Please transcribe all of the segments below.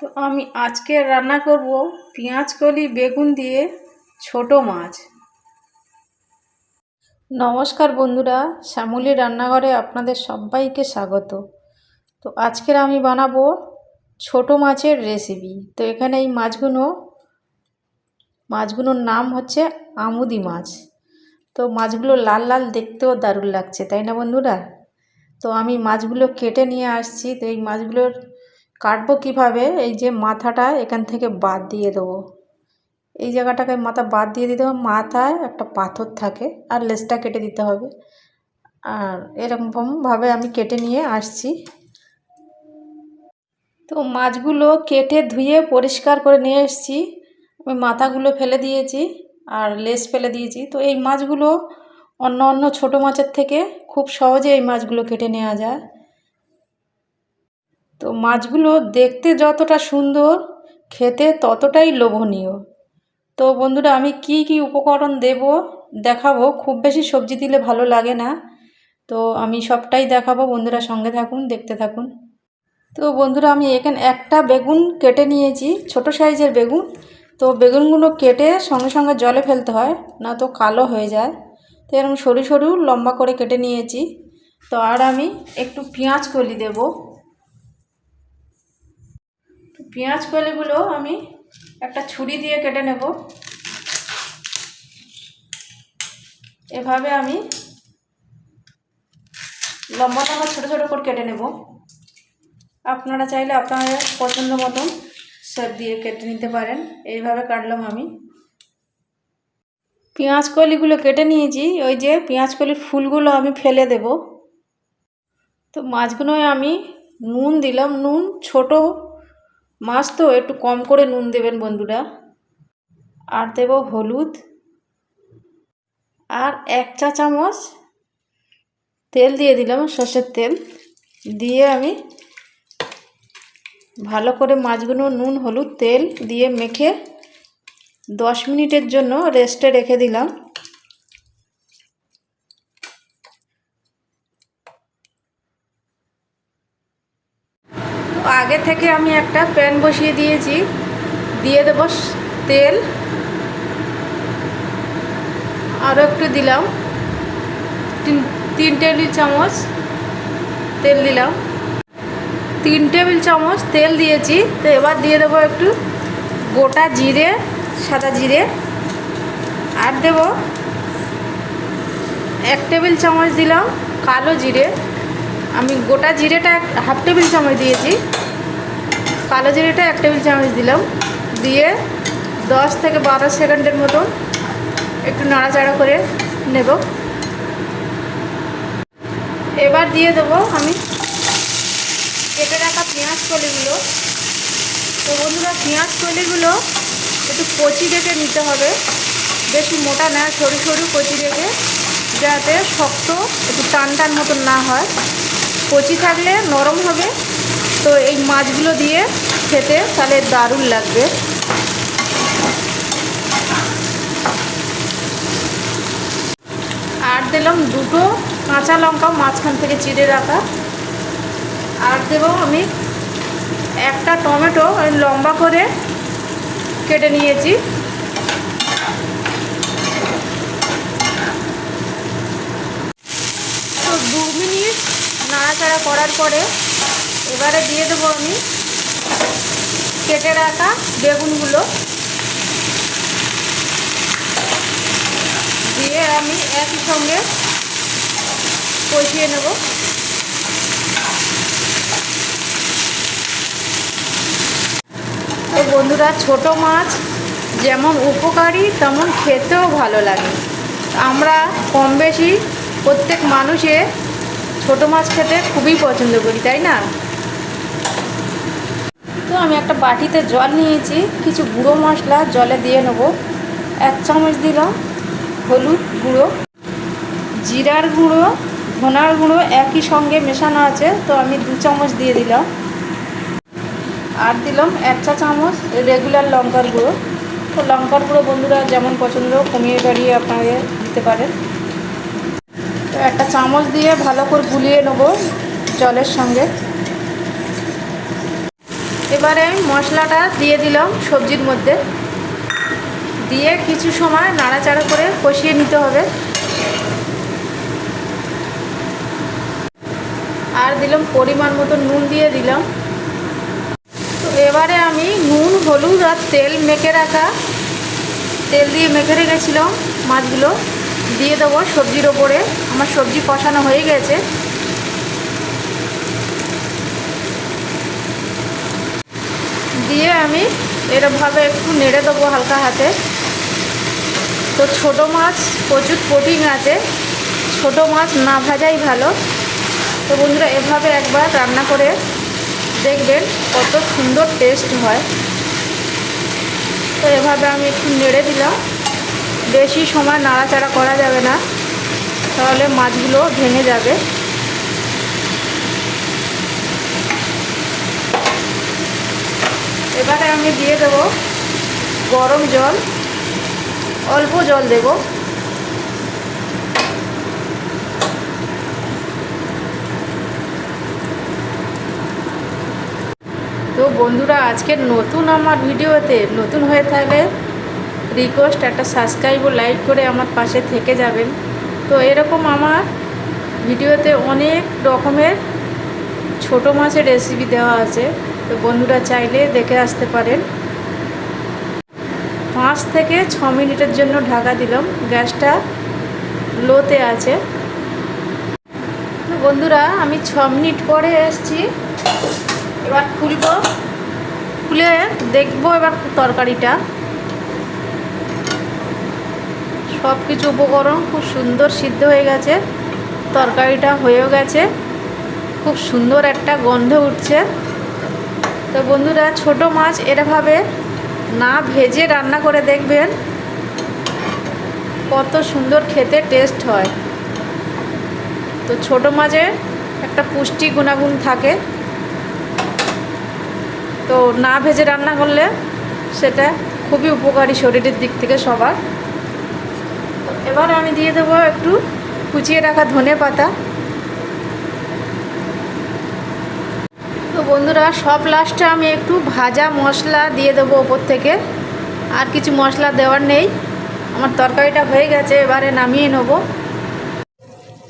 তো আমি আজকে রান্না করব কলি, বেগুন দিয়ে ছোট মাছ। নমস্কার বন্ধুরা, শ্যামলী রান্নাঘরে আপনাদের সবাইকে স্বাগত। তো আজকের আমি বানাবো ছোট মাছের রেসিপি। তো এখানে এই মাছগুলো মাছগুলোর নাম হচ্ছে আমুদি মাছ। তো মাছগুলো লাল লাল দেখতেও দারুণ লাগছে, তাই না বন্ধুরা? তো আমি মাছগুলো কেটে নিয়ে আসছি। তো এই মাছগুলোর কাটবো কীভাবে? এই যে মাথাটা এখান থেকে বাদ দিয়ে দেবো। এই জায়গাটাকে মাথা বাদ দিয়ে দিতে হবে। মাথায় একটা পাথর থাকে আর লেজটা কেটে দিতে হবে। আর এরকমভাবে আমি কেটে নিয়ে আসছি। তো মাছগুলো কেটে ধুয়ে পরিষ্কার করে নিয়ে এসেছি। আমি মাথাগুলো ফেলে দিয়েছি আর লেজ ফেলে দিয়েছি। তো এই মাছগুলো অন্য অন্য ছোটো মাছের থেকে খুব সহজে এই মাছগুলো কেটে নেওয়া যায়। তো মাছগুলো দেখতে যতটা সুন্দর, খেতে ততটাই লোভনীয়। তো বন্ধুরা, আমি কি কি উপকরণ দেব দেখাবো, খুব বেশি সবজি দিলে ভালো লাগে না। তো আমি সবটাই দেখাবো, বন্ধুরা সঙ্গে থাকুন, দেখতে থাকুন। তো বন্ধুরা, আমি এখানে একটা বেগুন কেটে নিয়েছি, ছোট সাইজের বেগুন। তো বেগুনগুলো কেটে সঙ্গে সঙ্গে জলে ফেলতে হয়, না তো কালো হয়ে যায়। তো এরকম সরু সরু লম্বা করে কেটে নিয়েছি। তো আর আমি একটু পেঁয়াজ কলি দেব। পেঁয়াজ কলিগুলো আমি একটা ছুরি দিয়ে কেটে নেব। এভাবে আমি লম্বা লম্বা ছোটো ছোটো করে কেটে নেব। আপনারা চাইলে আপনাদের পছন্দ মতন সব দিয়ে কেটে নিতে পারেন। এইভাবে কাটলাম আমি। পেঁয়াজ কলিগুলো কেটে নিয়েছি। ওই যে পেঁয়াজ কলির ফুলগুলো আমি ফেলে দেব। তো মাছগুলোয় আমি নুন দিলাম। নুন ছোট মাছ তো একটু কম করে নুন দেবেন বন্ধুরা। আর দেব হলুদ। আর এক চা চামচ তেল দিয়ে দিলাম, সর্ষের তেল। দিয়ে আমি ভালো করে মাছগুলো নুন, হলুদ, তেল দিয়ে মেখে দশ মিনিটের জন্য রেস্টে রেখে দিলাম তো আগে থেকে আমি একটা প্যান বসিয়ে দিয়েছি। দিয়ে দেবো তেল। আরও একটু দিলাম। তিন টেবিল চামচ তেল দিলাম। তিন টেবিল চামচ তেল দিয়েছি। তো এবার দিয়ে দেবো একটু গোটা জিরে, সাদা জিরে। আর দেব এক টেবিল চামচ দিলাম কালো জিরে। আমি গোটা জিরেটা হাফ টেবিল চামচ দিয়েছি। কালো জিরেটা এক টেবিল চামচ দিলাম। দিয়ে দশ থেকে বারো সেকেন্ডের মতন একটু নাড়াচাড়া করে নেব। এবার দিয়ে দেবো আমি কেটে রাখা পেঁয়াজ কলিগুলো। তো বন্ধুরা, পেঁয়াজ কলিগুলো একটু কচি রেখে নিতে হবে। বেশি মোটা না, সরু সরু কচি রেখে যাতে শক্ত একটু টান টান মতন না হয়। কচি থাকলে নরম হবে। তো এই মাছগুলো দিয়ে খেতে তাহলে দারুণ লাগবে। আর দিলাম দুটো কাঁচা লঙ্কা, মাঝখান থেকে চিড়ে রাখা। আর দেব আমি একটা টমেটো লম্বা করে কেটে নিয়েছি। তো দু মিনিট নাড়াচাড়া করার পরে এবারে দিয়ে দেবো আমি কেটে রাখা বেগুনগুলো। দিয়ে আমি একই সঙ্গে কষিয়ে নেব। তো বন্ধুরা, ছোট মাছ যেমন উপকারী, তেমন খেতেও ভালো লাগে। আমরা কম বেশি প্রত্যেক মানুষে ছোটো মাছ খেতে খুবই পছন্দ করি, তাই না? তো আমি একটা বাটিতে জল নিয়েছি, কিছু গুঁড়ো মশলা, জলে দিয়ে নেব। এক চামচ দিলাম হলুদ গুঁড়ো, জিরার গুঁড়ো, ধনার গুঁড়ো একই সঙ্গে মেশানো আছে, তো আমি দু চামচ দিয়ে দিলাম। আর দিলাম এক চা চামচ রেগুলার লঙ্কার গুঁড়ো। তো লঙ্কার গুঁড়ো বন্ধুরা যেমন পছন্দ কমিয়ে বাড়িয়ে আপনাকে দিতে পারেন। তো একটা চামচ দিয়ে ভালো করে গুলিয়ে নেব জলের সঙ্গে। এবারে মশলাটা দিয়ে দিলাম সবজির মধ্যে। দিয়ে কিছু সময় নাড়াচাড়া করে কষিয়ে নিতে হবে। আর দিলাম পরিমাণ মতো নুন দিয়ে দিলাম। তো এবারে আমি নুন, হলুদ আর তেল মেখে রাখা, তেল দিয়ে মেখে রেখেছিলাম মাছগুলো। দিয়ে দেবো সবজির ওপরে। আমার সবজি কষানো হয়ে গেছে। দিয়ে আমি এরমভাবে একটু নেড়ে দেবো হালকা হাতে। তো ছোট মাছ, প্রচুর প্রোটিন আছে। ছোট মাছ না ভাজাই ভালো। তো বন্ধুরা, এভাবে একবার রান্না করে দেখবেন কত সুন্দর টেস্ট হয়। তো এভাবে আমি একটু নেড়ে দিলাম। বেশি সময় নাড়াচাড়া করা যাবে না। তাহলে মাছগুলো ভেঙে যাবে। এবারে আমি দিয়ে দেব গরম জল, অল্প জল দেব। তো বন্ধুরা আজকের নতুন আমার ভিডিওতে নতুন হয়ে থাকলে রিকোয়েস্ট একটা সাবস্ক্রাইব ও লাইক করে আমার পাশে থেকে যাবেন। তো এরকম আমার ভিডিওতে অনেক রকমের ছোট মাছের রেসিপি দেওয়া আছে। তো বন্ধুরা চাইলে দেখে আসতে পারেন। পাঁচ থেকে ছ মিনিটের জন্য ঢাকা দিলাম। গ্যাসটা লোতে আছে। বন্ধুরা, আমি ছ মিনিট পরে এসছি। এবার খুলব। খুলে দেখব এবার তরকারিটা। সব কিছু উপকরণ খুব সুন্দর সিদ্ধ হয়ে গেছে। তরকারিটা হয়েও গেছে। খুব সুন্দর একটা গন্ধ উঠছে। তো বন্ধুরা, ছোট মাছ এরভাবে না ভেজে রান্না করে দেখবেন। কত সুন্দর খেতে টেস্ট হয়। তো ছোট মাছের একটা পুষ্টি গুণাগুণ থাকে। তো না ভেজে রান্না করলে সেটা খুবই উপকারী শরীরের দিক থেকে সবার। এবার আমি দিয়ে দেবো একটু কুচিয়ে রাখা ধনে পাতা। বন্ধুরা, সব লাস্টে আমি একটু ভাজা মশলা দিয়ে দেবো ওপর থেকে। আর কিছু মশলা দেওয়ার নেই। আমার তরকারিটা হয়ে গেছে, এবারে নামিয়ে নেব।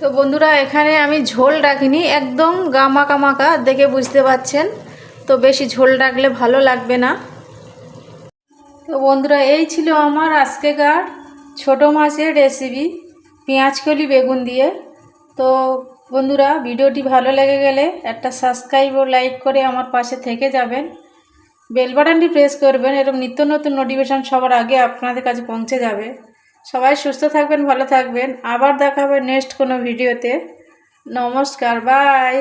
তো বন্ধুরা, এখানে আমি ঝোল রাখিনি, একদম গামাকা মাকা দেখে বুঝতে পাচ্ছেন। তো বেশি ঝোল রাখলে ভালো লাগবে না। তো বন্ধুরা, এই ছিল আমার আজকেকার ছোট মাছের রেসিপি পেঁয়াজকলি বেগুন দিয়ে। তো বন্ধুরা, ভিডিওটি ভালো লেগে গেলে একটা সাবস্ক্রাইব ও লাইক করে আমার পাশে থেকে যাবেন। বেল বাটনটি প্রেস করবেন, এরকম নিত্য নতুন নোটিফিকেশান সবার আগে আপনাদের কাছে পৌঁছে যাবে। সবাই সুস্থ থাকবেন, ভালো থাকবেন। আবার দেখা হবে নেক্সট কোনো ভিডিওতে নমস্কার বাই